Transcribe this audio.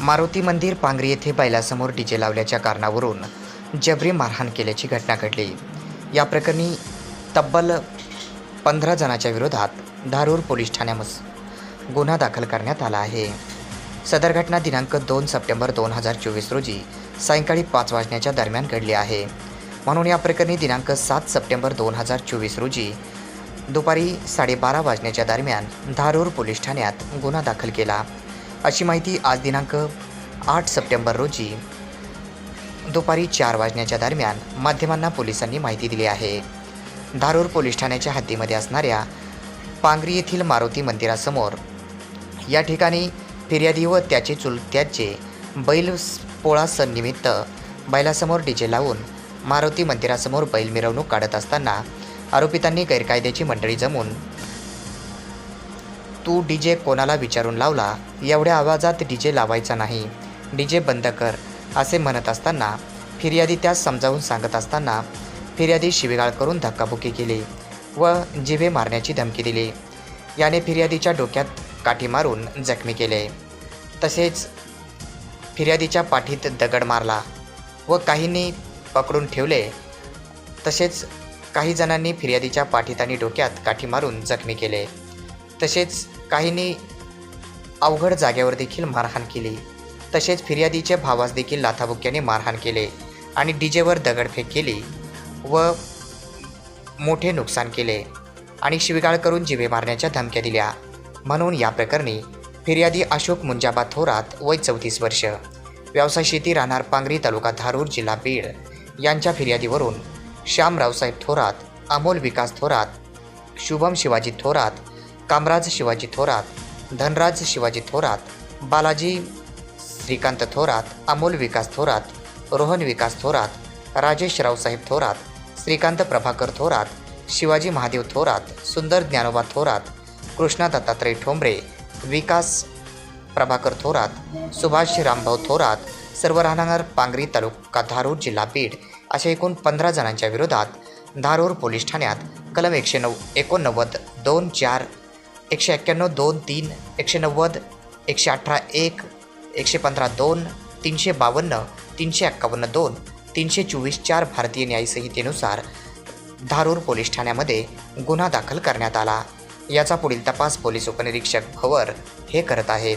मारुती मंदिर पांगरी येथे बैलासमोर डीजे लावल्याच्या कारणावरून जबरी मारहाण केल्याची घटना घडली. या प्रकरणी तब्बल पंधरा जणांच्या विरोधात धारूर पोलीस ठाण्यामध्ये गुन्हा दाखल करण्यात आला आहे. सदर घटना दिनांक दोन सप्टेंबर दोन हजार चोवीस रोजी सायंकाळी पाच वाजण्याच्या दरम्यान घडली आहे. म्हणून या प्रकरणी दिनांक सात सप्टेंबर दोन हजार चोवीस रोजी दुपारी साडेबारा वाजण्याच्या दरम्यान धारूर पोलीस ठाण्यात गुन्हा दाखल केला. अशी माहिती आज दिनांक आठ सप्टेंबर रोजी दुपारी चार वाजण्याच्या दरम्यान माध्यमांना पोलिसांनी माहिती दिली आहे. धारूर पोलीस ठाण्याच्या हद्दीमध्ये असणाऱ्या पांगरी येथील मारुती मंदिरासमोर या ठिकाणी फिर्यादी व त्याचे चुलत्याचे बैल पोळा सण निमित्त बैलासमोर डीजे लावून मारुती मंदिरासमोर बैल मिरवणूक काढत असताना आरोपितांनी गैरकायद्याची मंडळी जमून तू डीजे कोणाला विचारून लावला? एवढ्या आवाजात डीजे लावायचा नाही. डीजे बंद कर असे म्हणत असताना फिर्यादी त्यास समजावून सांगत असताना फिर्यादी शिवीगाळ करून धक्काबुक्की केली व जिवे मारण्याची धमकी दिली. याने फिर्यादीच्या डोक्यात काठी मारून जखमी केले. तसेच फिर्यादीच्या पाठीत दगड मारला व काहींनी पकडून ठेवले. तसेच काही जणांनी फिर्यादीच्या पाठीत आणि डोक्यात काठी मारून जखमी केले. तसेच काहींनी अवघड जागेवर देखील मारहाण केली. तसेच फिर्यादीच्या भावास देखील लाथाबुक्याने मारहाण केले आणि डीजेवर दगडफेक केली व मोठे नुकसान केले आणि शिवीगाळ करून जिवे मारण्याच्या धमक्या दिल्या. म्हणून या प्रकरणी फिर्यादी अशोक मुंजाबा थोरात वय चौतीस वर्ष व्यवसाय शेती राहणार पांगरी तालुका धारूर जिल्हा बीड यांच्या फिर्यादीवरून श्याम रावसाहेब थोरात अमोल विकास थोरात शुभम शिवाजी थोरात कामराज शिवाजी थोरात धनराज शिवाजी थोरात बालाजी श्रीकांत थोरात अमोल विकास थोरात रोहन विकास थोरात राजेश रावसाहेब थोरात श्रीकांत प्रभाकर थोरात शिवाजी महादेव थोरात सुंदर ज्ञानोबा थोरात कृष्णा दत्तात्रय ठोंबरे विकास प्रभाकर थोरात सुभाष रामभाऊ थोरात सर्व राहणार पांगरी तालुका धारूर जिल्हा बीड अशा एकूण पंधरा जणांच्या विरोधात धारूर पोलीस ठाण्यात कलम एकशे नऊ एकोणनव्वद दोन चार एकशे एक्क्याण्णव दोन तीन एकशे नव्वद एकशे अठरा एक एकशे पंधरा दोन तीनशे बावन्न तीनशे एक्कावन्न दोन तीनशे चोवीस चार भारतीय न्यायसंहितेनुसार धारूर पोलीस ठाण्यामध्ये गुन्हा दाखल करण्यात आला. याचा पुढील तपास पोलीस उपनिरीक्षक भवर हे करत आहेत.